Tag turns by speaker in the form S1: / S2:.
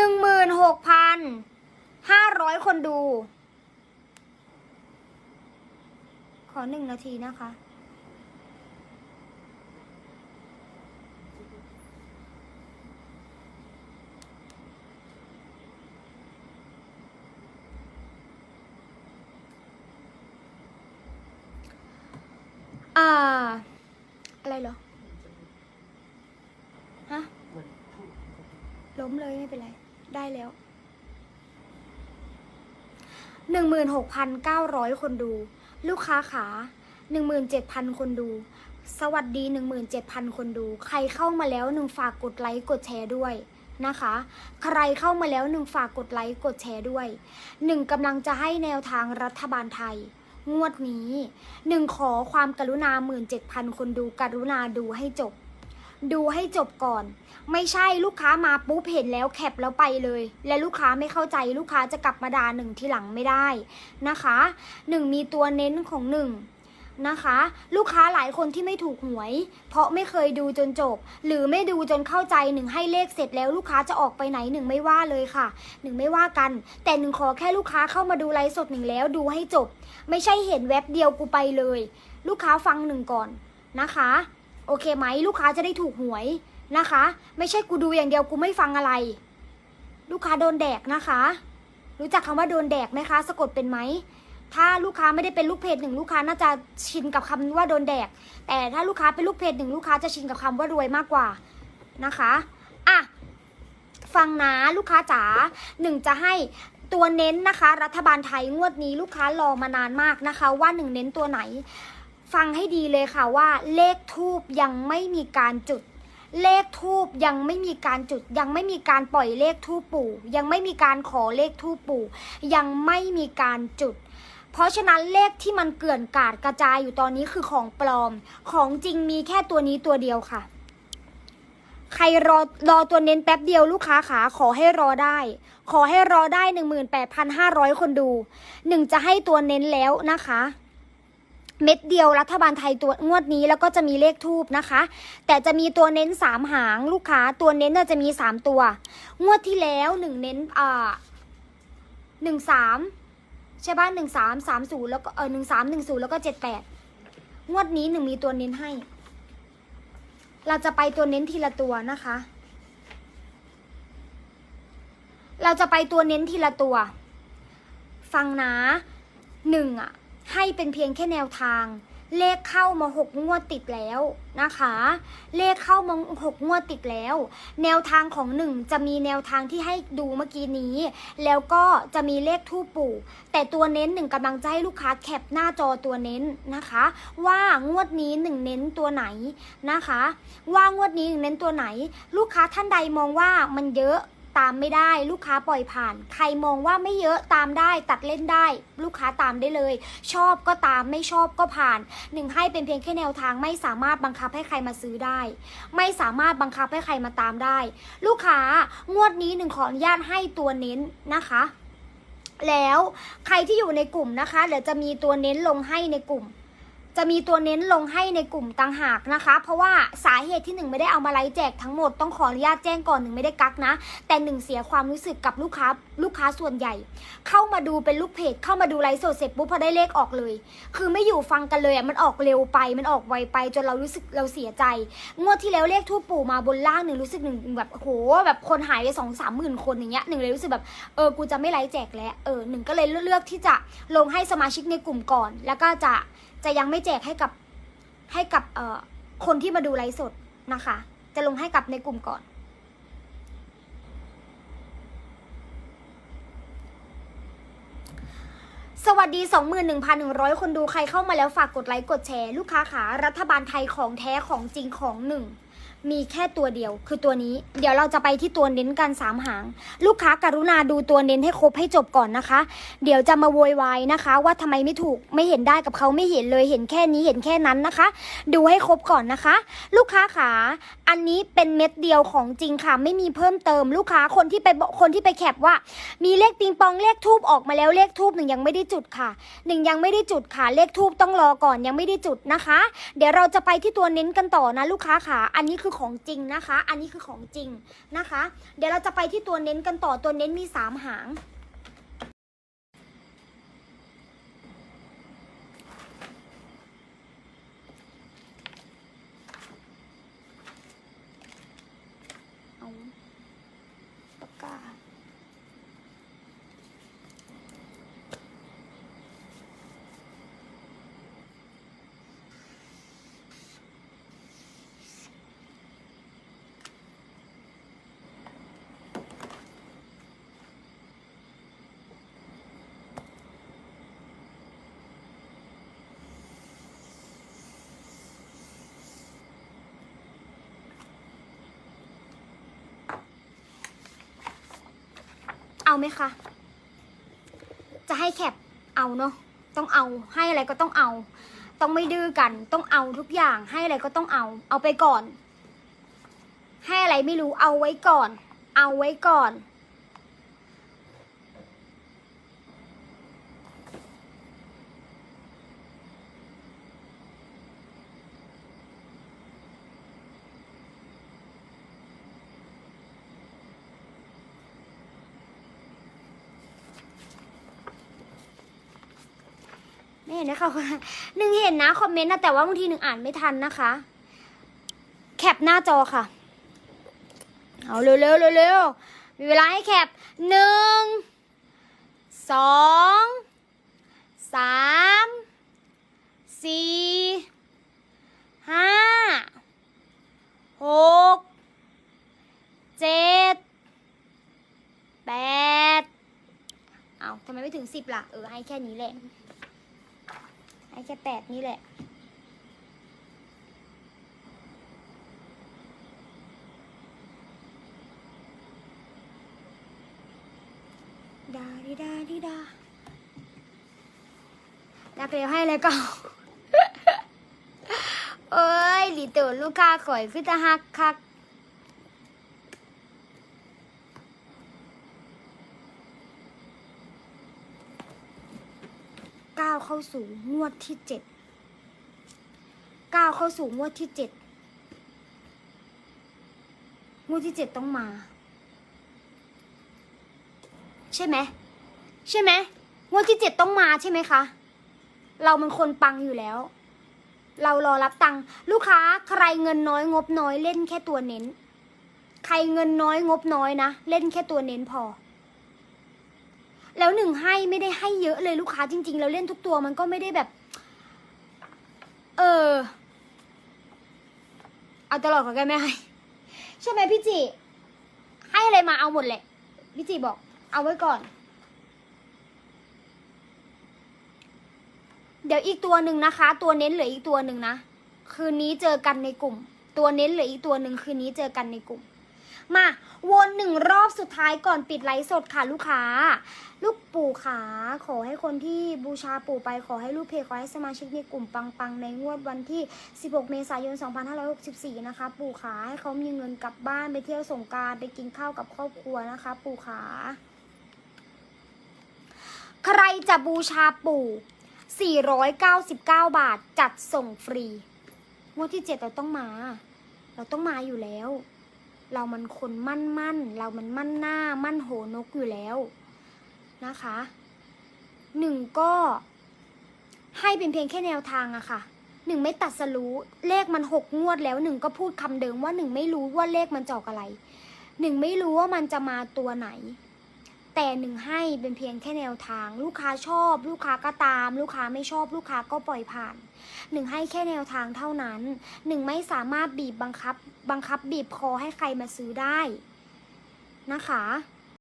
S1: หนึ่งหมื่นหกพันห้าร้อยคนดู ขอหนึ่งนาทีนะคะ อ่า อะไรเหรอ ฮะ ล้มเลยไม่เป็นไร ได้แล้วหนึ่งหมื่นหกพันเก้าร้อยคนดู ลูกค้าขาหนึ่งหมื่นเจ็ดพันคนดู สวัสดีหนึ่งหมื่นเจ็ดพันคนดู ใครเข้ามาแล้วหนึ่งฝากกดไลค์กดแชร์ด้วยนะคะ ใครเข้ามาแล้วหนึ่งฝากกดไลค์กดแชร์ด้วยหนึ่งกำลังจะให้แนวทางรัฐบาลไทย งวดนี้หนึ่งขอความกรุณาหมื่นเจ็ดพันคนดูกรุณาดูให้จบ ดูให้จบก่อน ไม่ใช่ลูกค้ามาปุ๊บเห็นแล้วแคปแล้วไปเลย และลูกค้าไม่เข้าใจลูกค้าจะกลับมาด่าหนึ่งทีหลังไม่ได้นะคะหนึ่งมีตัวเน้นของหนึ่งนะคะ ลูกค้าหลายคนที่ไม่ถูกหวย เพราะไม่เคยดูจนจบ หรือไม่ดูจนเข้าใจหนึ่งให้เลขเสร็จแล้วลูกค้าจะออกไปไหนหนึ่งไม่ว่าเลยค่ะหนึ่งไม่ว่ากัน แต่หนึ่งขอแค่ลูกค้าเข้ามาดูไลฟ์สดหนึ่งแล้วดูให้จบ ไม่ใช่เห็นแว็บเดียวกูไปเลย ลูกค้าฟังหนึ่งก่อนนะคะ โอเคไหมลูกค้าจะได้ถูกหวยนะคะ ไม่ใช่กูดูอย่างเดียวกูไม่ฟังอะไร ลูกค้าโดนแดกนะคะ รู้จักคำว่าโดนแดกไหมคะ สะกดเป็นไหมถ้าลูกค้าไม่ได้เป็นลูกเพจหนึ่งลูกค้าน่าจะชินกับคำว่าโดนแดก แต่ถ้าลูกค้าเป็นลูกเพจหนึ่งลูกค้าจะชินกับคำว่ารวยมากกว่านะคะอะฟังนะลูกค้าจ๋าหนึ่งจะให้ตัวเน้นนะคะ รัฐบาลไทยงวดนี้ลูกค้ารอมานานมากนะคะ ว่าหนึ่งเน้นตัวไหน ฟังให้ดีเลยค่ะว่าเลขทูบยังไม่มีการจุด เลขทูบยังไม่มีการจุด ยังไม่มีการปล่อยเลขทูปปู่ ยังไม่มีการขอเลขทูปปู่ ยังไม่มีการจุด เพราะฉะนั้นเลขที่มันเกลื่อนกาดกระจายอยู่ตอนนี้คือของปลอม ของจริงมีแค่ตัวนี้ตัวเดียวค่ะ ใครรอรอตัวเน้นแป๊บเดียวลูกค้าขาขอให้รอได้ ขอให้รอได้หนึ่งหมื่นแปดพันห้าร้อยคนดูหนึ่งจะให้ตัวเน้นแล้วนะคะ เม็ดเดียวรัฐบาลไทยตัวงวดนี้แล้วก็จะมีเลขทูบนะคะ แต่จะมีตัวเน้นสามหางลูกค้า ตัวเน้นจะมีสามตัว งวดที่แล้วหนึ่งเน้นอ่าหนึ่งสามใช่ป่ะหนึ่งสามสามศูนย์แล้วก็เออหนึ่งสามหนึ่งศูนย์แล้วก็เจ็ดแปดงวดนี้หนึ่งมีตัวเน้นให้ เราจะไปตัวเน้นทีละตัวนะคะ เราจะไปตัวเน้นทีละตัว ฟังนะหนึ่งอะ ให้เป็นเพียงแค่แนวทาง เลขเข้ามาหกงวดติดแล้วนะคะ เลขเข้ามาหกงวดติดแล้ว แนวทางของหนึ่งจะมีแนวทางที่ให้ดูเมื่อกี้นี้ แล้วก็จะมีเลขทูปปู่ แต่ตัวเน้นหนึ่งกำลังจะให้ลูกค้าแคปหน้าจอตัวเน้นนะคะ ว่างวดนี้หนึ่งเน้นตัวไหนนะคะ ว่างวดนี้หนึ่งเน้นตัวไหน ลูกค้าท่านใดมองว่ามันเยอะ ตามไม่ได้ ลูกค้าปล่อยผ่าน ใครมองว่าไม่เยอะตามได้ตัดเล่นได้ ลูกค้าตามได้เลย ชอบก็ตามไม่ชอบก็ผ่านหนึ่งให้เป็นเพียงแค่แนวทางไม่สามารถบังคับให้ใครมาซื้อได้ ไม่สามารถบังคับให้ใครมาตามได้ ลูกค้างวดนี้หนึ่งขออนุญาตให้ตัวเน้นนะคะ แล้วใครที่อยู่ในกลุ่มนะคะเดี๋ยวจะมีตัวเน้นลงให้ในกลุ่ม จะมีตัวเน้นลงให้ในกลุ่มต่างหากนะคะ เพราะว่าสาเหตุที่หนึ่งไม่ได้เอามาไลฟ์แจกทั้งหมดต้องขออนุญาตแจ้งก่อนหนึ่งไม่ได้กักนะ แต่หนึ่งเสียความรู้สึกกับลูกค้าลูกค้าส่วนใหญ่ เข้ามาดูเป็นลูกเพจเข้ามาดูไลฟ์สดเสร็จปุ๊บพอได้เลขออกเลย คือไม่อยู่ฟังกันเลยอะมันออกเร็วไปมันออกไวไป จนเรารู้สึกเราเสียใจ งวดที่แล้วเลขทูปปู่มาบนล่างหนึ่งรู้สึกหนึ่งแบบโหแบบคนหายไปสองสามหมื่นคนอย่างเงี้ยหนึ่งเลยรู้สึกแบบเออกูจะไม่ไลฟ์แจกแล้วเออหนึ่งก็เลยเลือกที่จะลงให้สมาชิกในกลุ่มก่อน แล้วก็จะจะยังไม่แจกให้กับให้กับเอ่อคนที่มาดูไลฟ์สดนะคะ จะลงให้กับในกลุ่มก่อน สวัสดี 21,100 คนดูใครเข้ามาแล้วฝากกดไลค์กดแชร์ ลูกค้าขารัฐบาลไทยของแท้ของจริงของหนึ่ง มีแค่ตัวเดียวคือตัวนี้ เดี๋ยวเราจะไปที่ตัวเน้นกันสามหาง ลูกค้าการุณาดูตัวเน้นให้ครบให้จบก่อนนะคะ เดี๋ยวจะมาโวยวายนะคะ ว่าทำไมไม่ถูกไม่เห็นได้กับเขาไม่เห็นเลยเห็นแค่นี้เห็นแค่นั้นนะคะ ดูให้ครบก่อนนะคะ ลูกค้าขาอันนี้เป็นเม็ดเดียวของจริงค่ะ ไม่มีเพิ่มเติมลูกค้าคนที่ไปบอกคนที่ไปแคปว่า มีเลขปิงปองเลขทูบออกมาแล้วเลขทูบหนึ่งยังไม่ได้จุดค่ะหนึ่งยังไม่ได้จุดค่ะเลขทูบต้องรอก่อนยังไม่ได้จุดนะคะ เดี๋ยวเราจะไปที่ตัวเน้นกันต่อนะลูกค้าขาอันนี้คือคือของจริงนะคะ อันนี้คือของจริงนะคะ เดี๋ยวเราจะไปที่ตัวเน้นกันต่อตัวเน้นมีสามหาง เอาไหมคะ จะให้แคปเอาเนาะ ต้องเอา ให้อะไรก็ต้องเอา ต้องไม่ดื้อกัน ต้องเอาทุกอย่าง ให้อะไรก็ต้องเอา เอาไปก่อน ให้อะไรไม่รู้ เอาไว้ก่อน เอาไว้ก่อน ไม่เห็นนะคะหนึ่งเห็นนะคอมเมนต์นะแต่ว่าบางทีหนึ่งอ่านไม่ทันนะคะ แคปหน้าจอค่ะ เอาเร็วเร็วเร็วเร็วมีเวลาให้แคปหนึ่งสองสามสี่ห้าหกเจ็ดแปดเอาทำไมไม่ถึงสิบล่ะ เออ ให้แค่นี้แหละ แค่แปดนี่แหละ ดาดิดาดิดานักเรียให้เลยก็เอ้ยหลีตัวลูกค้าข่อยคือจะฮักคัก ก้าวเข้าสู่งวดที่เจ็ดก้าวเข้าสู่งวดที่เจ็ดงวดที่เจ็ดต้องมา ใช่ไหมใช่ไหมงวดที่เจ็ดต้องมาใช่ไหมคะเรามันคนปังอยู่แล้ว เรารอรับตังค์ลูกค้าใครเงินน้อยงบน้อยเล่นแค่ตัวเน้น ใครเงินน้อยงบน้อยนะ เล่นแค่ตัวเน้นพอ แล้วหนึ่งให้ไม่ได้ให้เยอะเลยลูกค้าจริง ๆ เราเล่นทุกตัวมันก็ไม่ได้แบบ เออ เอาตลอดของแกไม่ให้ใช่ไหมพี่จิให้อะไรมาเอาหมดแหละพี่จิบอก เอาไว้ก่อน เดี๋ยวอีกตัวหนึ่งนะคะ ตัวเน้นเหลืออีกตัวหนึ่งนะคืนนี้เจอกันในกลุ่ม ตัวเน้นเหลืออีกตัวหนึ่งคืนนี้เจอกันในกลุ่ม มาวนหนึ่งรอบสุดท้ายก่อนปิดไลฟ์สดค่ะลูกค้า ลูกปู่ขาขอให้คนที่บูชาปู่ไปขอให้ลูกเพจขอให้สมาชิกในกลุ่มปังๆ ในงวดวันที่ 16 เมษายน 2564 นะคะ ปู่ขาให้เขามีเงินกลับบ้านไปเที่ยวสงการไปกินข้าวกับครอบครัวนะคะ ปู่ขาใครจะบูชาปู่ 499 บาทจัดส่งฟรีงวดที่ 7 เราต้องมา เราต้องมาอยู่แล้ว เรามันคนมั่นมั่น เรามันมั่นหน้า มั่นโหนกอยู่แล้วนะคะหนึ่งก็ให้เป็นเพียงแค่แนวทางอะค่ะหนึ่งไม่ตัดสรู้เลขมันหกงวดแล้วหนึ่งก็พูดคำเดิมว่าหนึ่งไม่รู้ว่าเลขมันจะออกอะไรหนึ่งไม่รู้ว่ามันจะมาตัวไหน แต่หนึ่งให้เป็นเพียงแค่แนวทาง ลูกค้าชอบ ลูกค้าก็ตาม ลูกค้าไม่ชอบ ลูกค้าก็ปล่อยผ่านหนึ่งให้แค่แนวทางเท่านั้นหนึ่งไม่สามารถบีบบังคับ บังคับบีบคอให้ใครมาซื้อได้นะคะ